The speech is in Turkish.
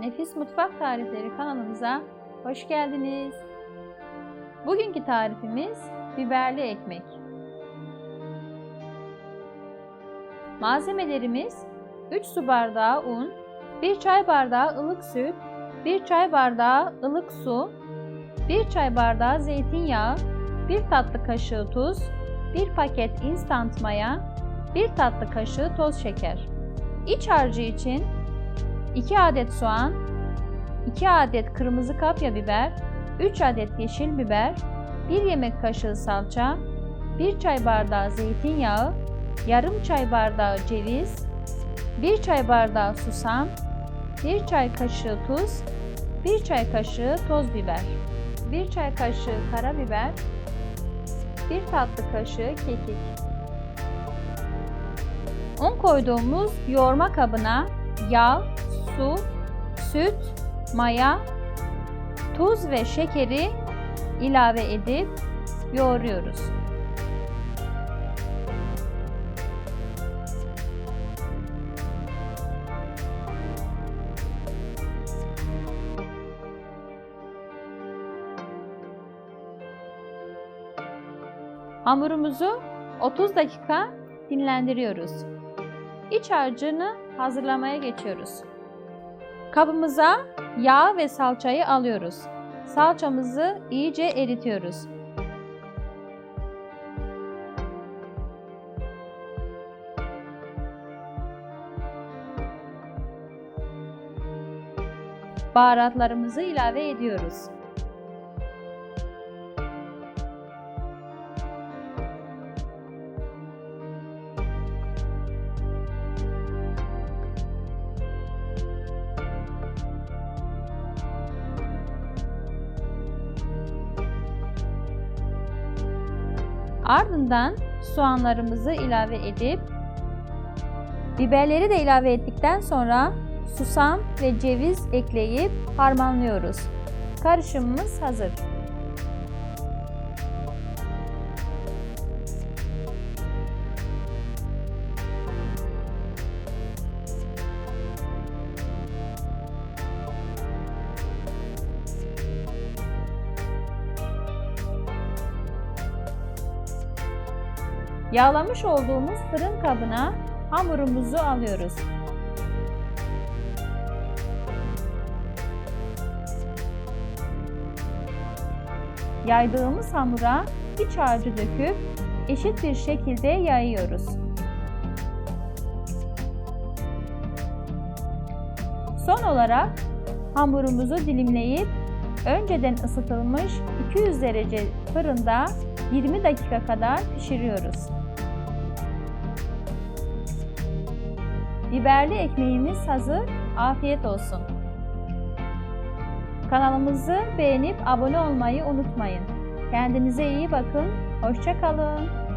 Nefis Mutfak Tarifleri kanalımıza hoş geldiniz. Bugünkü tarifimiz biberli ekmek. Malzemelerimiz 3 su bardağı un, 1 çay bardağı ılık süt, 1 çay bardağı ılık su, 1 çay bardağı zeytinyağı, 1 tatlı kaşığı tuz, 1 paket instant maya, 1 tatlı kaşığı toz şeker. İç harcı için 2 adet soğan, 2 adet kırmızı kapya biber, 3 adet yeşil biber, 1 yemek kaşığı salça, 1 çay bardağı zeytinyağı, yarım çay bardağı ceviz, 1 çay bardağı susam, 1 çay kaşığı tuz, 1 çay kaşığı toz biber, 1 çay kaşığı karabiber, 1 tatlı kaşığı kekik. Un koyduğumuz yoğurma kabına yağ, su, süt, maya, tuz ve şekeri ilave edip yoğuruyoruz. Hamurumuzu 30 dakika dinlendiriyoruz. İç harcını hazırlamaya geçiyoruz. Kabımıza yağ ve salçayı alıyoruz. Salçamızı iyice eritiyoruz. Baharatlarımızı ilave ediyoruz. Ardından soğanlarımızı ilave edip biberleri de ilave ettikten sonra susam ve ceviz ekleyip harmanlıyoruz. Karışımımız hazır. Yağlamış olduğumuz fırın kabına hamurumuzu alıyoruz. Yaydığımız hamura iç harcı döküp eşit bir şekilde yayıyoruz. Son olarak hamurumuzu dilimleyip önceden ısıtılmış 200 derece fırında 20 dakika kadar pişiriyoruz. Biberli ekmeğimiz hazır. Afiyet olsun. Kanalımızı beğenip abone olmayı unutmayın. Kendinize iyi bakın. Hoşça kalın.